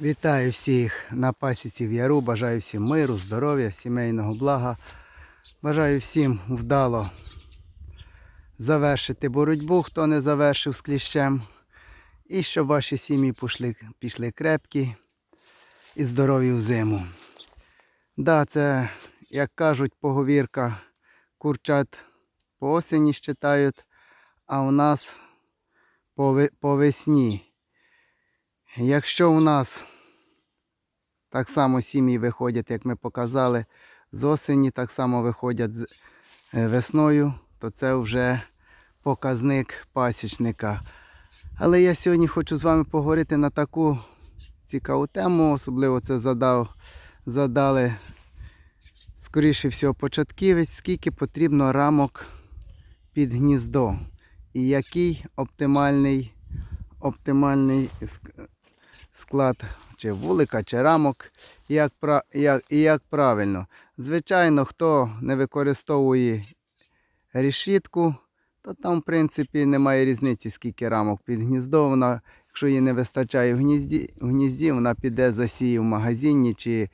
Вітаю всіх на пасіці в Яру. Бажаю всім миру, здоров'я, сімейного блага. Бажаю всім вдало завершити боротьбу, хто не завершив з кліщем. І щоб ваші сім'ї пішли, пішли крепкі і здорові в зиму. Да, це, як кажуть, поговірка, курчат по осені щитають, а у нас по, весні. Якщо у нас так само сім'ї виходять, як ми показали, з осені, так само виходять з е, весною, то це вже показник пасічника. Але я сьогодні хочу з вами поговорити на таку цікаву тему, особливо це задав, задали, скоріше всього, початківець, скільки потрібно рамок під гніздо і який оптимальний, оптимальний склад чи вулика, чи рамок, і як, як, як правильно. Звичайно, хто не використовує решітку, то там, в принципі, немає різниці, скільки рамок під гніздо. Вона, якщо її не вистачає в гнізді, в гнізді вона піде засіє в магазині чи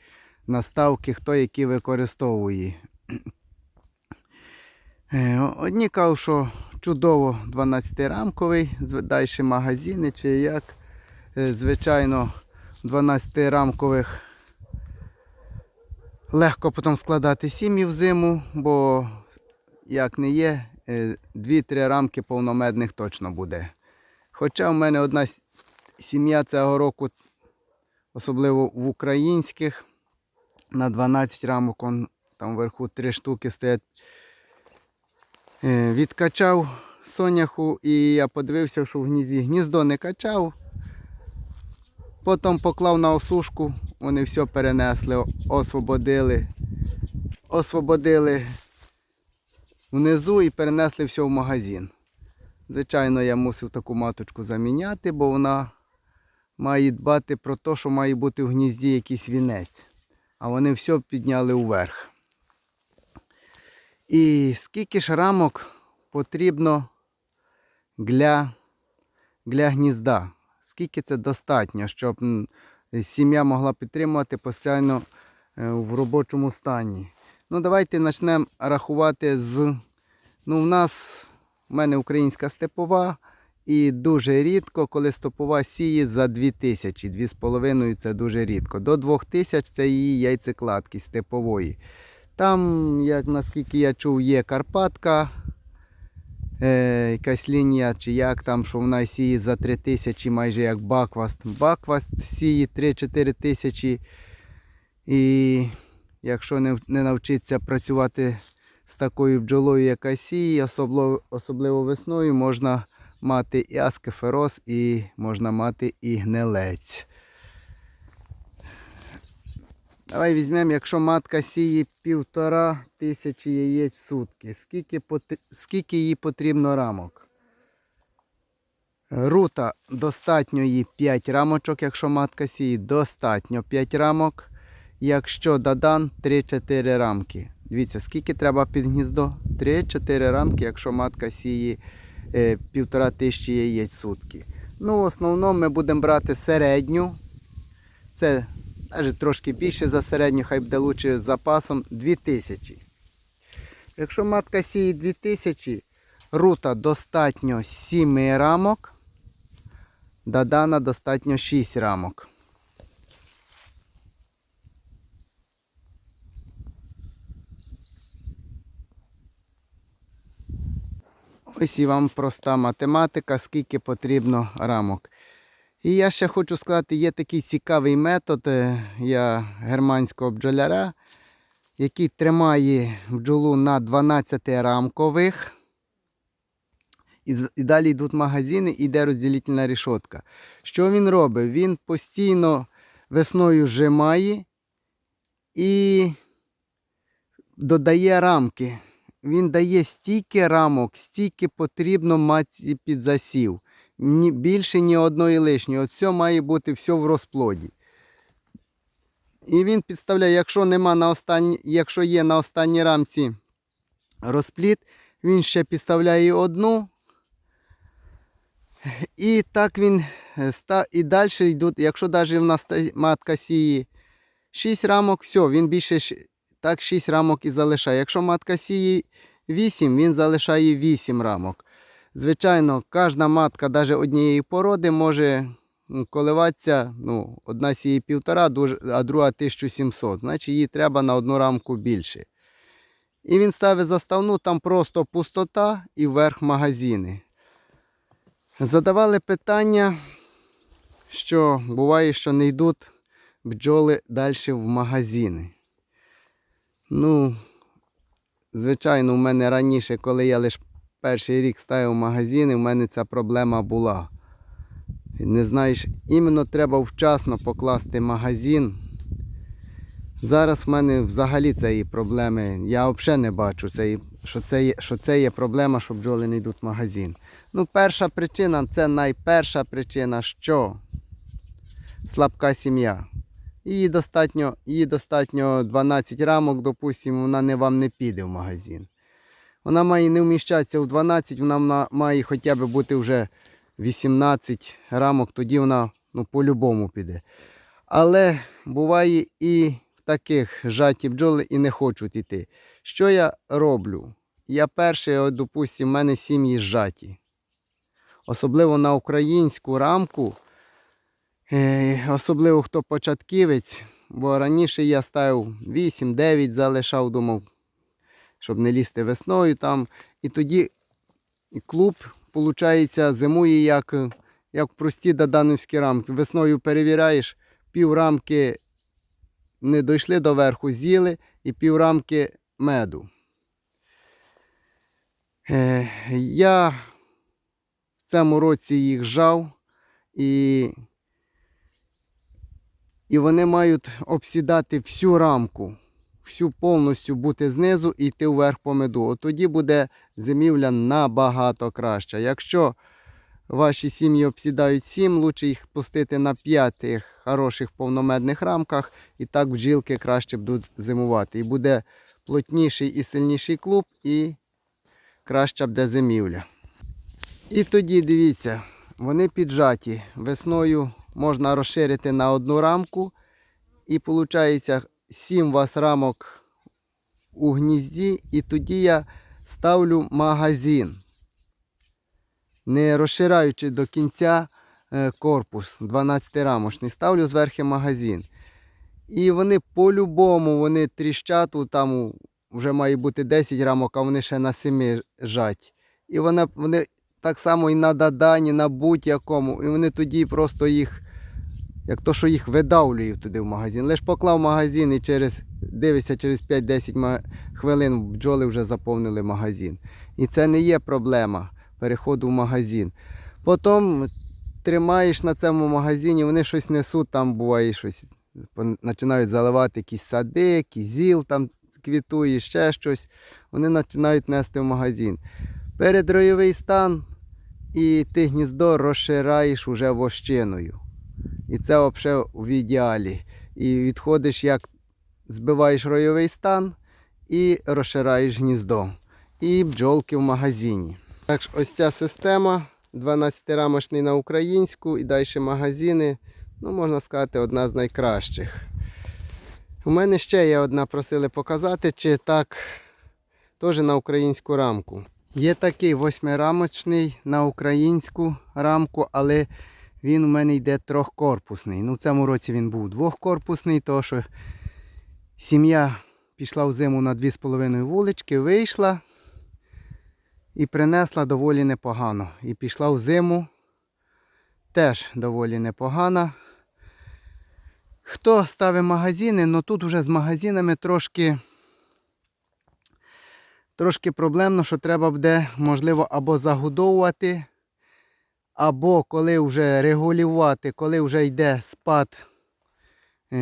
наставки, хто які використовує. Е, Одні кажуть, що чудово 12-рамковий, далі магазини чи як. Е, Звичайно, 12-рамкових легко потім складати сім'ї в зиму, бо як не є, 2-3 рамки повномедних точно буде. Хоча в мене одна сім'я цього року, особливо в українських, на 12 рамок, он, там вверху 3 штуки стоять. Е, Відкачав соняху і я подивився, що в гнізді гніздо не качав. Потім поклав на осушку, вони все перенесли, освободили. Освободили внизу і перенесли все в магазин. Звичайно, я мусив таку маточку заміняти, бо вона має дбати про те, що має бути в гнізді якийсь вінець. А вони все підняли вверх. І скільки ж рамок потрібно для, для гнізда? Скільки це достатньо, щоб сім'я могла підтримувати постійно е, в робочому стані? Ну, давайте почнемо рахувати з. Ну, в нас, в мене українська степова, і дуже рідко, коли степова сіє за 2000, 2,5 це дуже рідко. До 2000 це її яйцекладки степової. Там, як наскільки я чув, є Карпатка, е, якась лінія, чи як там, що вона сіє за 3 тисячі, майже як Бакваст. Бакваст сіє 3-4 тисячі. І якщо не, не навчитися працювати з такою бджолою, яка сіє, особливо, особливо весною, можна мати і аскефероз, і можна мати і гнилець. Давай візьмемо, якщо матка сіє півтора тисячі яєць сутки, скільки, потр- скільки їй потрібно рамок? Рута достатньо їй 5 рамочок, якщо матка сіє, достатньо 5 рамок. Якщо дадан 3-4 рамки. Дивіться, скільки треба під гніздо? 3-4 рамки, якщо матка сіє е, півтора тисячі яєць сутки. Ну, в основному ми будемо брати середню. Це навіть трошки більше за середню, хай буде лучше з запасом 2000. Якщо матка сіє 2000, рута достатньо 7 рамок, дадана достатньо 6 рамок. Ось і вам проста математика, скільки потрібно рамок. І я ще хочу сказати, є такий цікавий метод е, я германського бджоляра, який тримає бджолу на 12 рамкових. І, далі йдуть магазини, іде розділительна рішотка. Що він робить? Він постійно весною зжимає і додає рамки. Він дає стільки рамок, стільки потрібно мати під засів. Ні, більше ні одної лишньої. От все має бути все в розплоді. І він підставляє, якщо нема на останні, якщо є на останній рамці розплід, він ще підставляє одну І так він е, і далі йдуть, якщо навіть в нас матка сіє 6 рамок, все, він більше так 6 рамок і залишає. Якщо матка сіє 8, він залишає 8 рамок. Звичайно, кожна матка навіть однієї породи може коливатися, ну, одна сіє півтора, а друга 1700. Значить, їй треба на одну рамку більше. І він ставить заставну, там просто пустота і вверх магазини. Задавали питання, що буває, що не йдуть бджоли далі в магазини. Ну, звичайно, у мене раніше, коли я лише перший рік ставив магазини, у мене ця проблема була. Не знаєш, іменно треба вчасно покласти магазин. Зараз в мене взагалі цієї проблеми, я взагалі не бачу, що, це є, що це є проблема, що бджоли не йдуть в магазин. Ну, перша причина, це найперша причина, що слабка сім'я. Її достатньо, її достатньо 12 рамок, допустимо, вона не вам не піде в магазин. Вона має не вміщатися у 12, вона має хоча б бути вже 18 рамок, тоді вона ну, по-любому піде. Але буває і в таких жаті бджоли і не хочуть йти. Що я роблю? Я перший, от, допустимо, в мене сім'ї зжаті. Особливо на українську рамку, е, особливо хто початківець, бо раніше я ставив 8-9, залишав, думав, щоб не лізти весною там. І тоді клуб, виходить, зимує як, як прості додановські рамки. Весною перевіряєш, пів рамки не дійшли до верху, з'їли і пів рамки меду. Е, я в цьому році їх жав і, і вони мають обсідати всю рамку, всю повністю бути знизу і йти вверх по меду. От тоді буде зимівля набагато краща. Якщо ваші сім'ї обсідають 7, лучше їх пустити на 5 хороших повномедних рамках, і так бджілки краще будуть зимувати. І буде плотніший і сильніший клуб, і краща буде зимівля. І тоді дивіться, вони піджаті. Весною можна розширити на одну рамку. І виходить 7 вас рамок у гнізді. І тоді я ставлю магазин. Не розшираючи до кінця е, корпус 12-рамочний, ставлю зверху магазин. І вони по-любому вони тріщать, у- там вже має бути 10 рамок, а вони ще на 7 жать. І вона, вони так само і на дадані, на будь-якому. І вони тоді просто їх, як то, що їх видавлюють туди в магазин. Лиш поклав магазин і через, дивишся, через 5-10 хвилин бджоли вже заповнили магазин. І це не є проблема переходу в магазин. Потім тримаєш на цьому магазині, вони щось несуть, там буває щось. Починають заливати якісь сади, кізіл там квітує, ще щось. Вони починають нести в магазин. Передроєвий стан і ти гніздо розшираєш уже вощиною. І це взагалі в ідеалі. І відходиш, як збиваєш ройовий стан і розшираєш гніздо. І бджолки в магазині. Так ось ця система 12-рамочний на українську і далі магазини, ну можна сказати, одна з найкращих. У мене ще є одна, просили показати, чи так теж на українську рамку. Є такий восьмирамочний на українську рамку, але він у мене йде трьохкорпусний. Ну, в цьому році він був двохкорпусний, тому що сім'я пішла в зиму на 2,5 вулички, вийшла і принесла доволі непогано. І пішла в зиму теж доволі непогано. Хто ставить магазини, ну тут вже з магазинами трошки, трошки проблемно, що треба буде, можливо, або загодовувати, або коли вже регулювати, коли вже йде спад, е,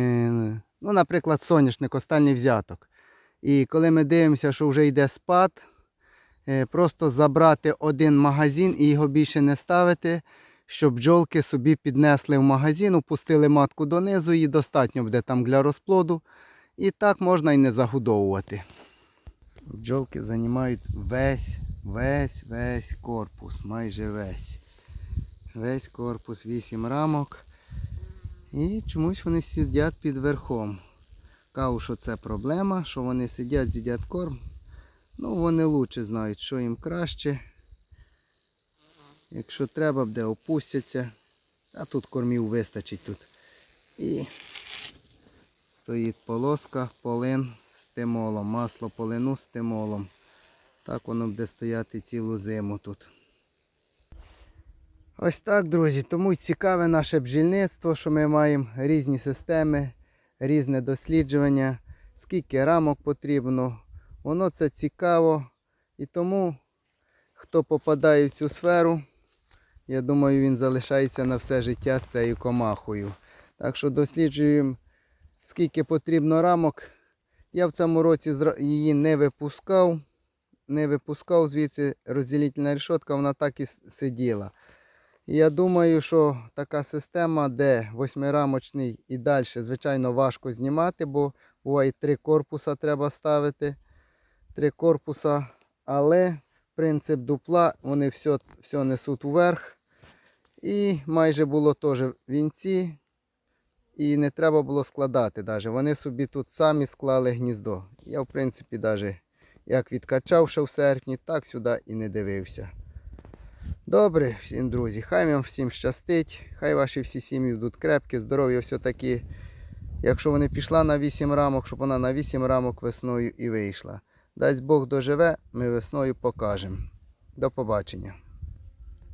ну, наприклад, соняшник, останній взяток. І коли ми дивимося, що вже йде спад, е, просто забрати один магазин і його більше не ставити, щоб бджолки собі піднесли в магазин, опустили матку донизу, її достатньо буде там для розплоду. І так можна і не загодовувати. Бджолки займають весь, весь, весь корпус, майже весь. Весь корпус 8 рамок. І чомусь вони сидять під верхом. Кажу, що це проблема, що вони сидять, з'їдять корм. Ну, вони лучше знають, що їм краще. Якщо треба, буде опустяться. А тут кормів вистачить тут. І стоїть полоска, полин з тимолом, масло полину з тимолом. Так воно буде стояти цілу зиму тут. Ось так, друзі. Тому цікаве наше бджільництво, що ми маємо різні системи, різне досліджування, скільки рамок потрібно. Воно це цікаво. І тому, хто попадає в цю сферу, я думаю, він залишається на все життя з цією комахою. Так що досліджуємо, скільки потрібно рамок. Я в цьому році її не випускав. Не випускав звідси розділительна решетка, вона так і сиділа. Я думаю, що така система, де восьмирамочний і далі, звичайно, важко знімати, бо буває три корпуса треба ставити. Три корпуса, але принцип дупла, вони все, все несуть вверх. І майже було теж вінці. І не треба було складати навіть. Вони собі тут самі склали гніздо. Я, в принципі, навіть як відкачав ще в серпні, так сюди і не дивився. Добре, всім друзі, хай вам всім щастить, хай ваші всі сім'ї будуть крепкі, здорові, все-таки. Якщо вони пішла на 8 рамок, щоб вона на 8 рамок весною і вийшла. Дасть Бог доживе, ми весною покажемо. До побачення.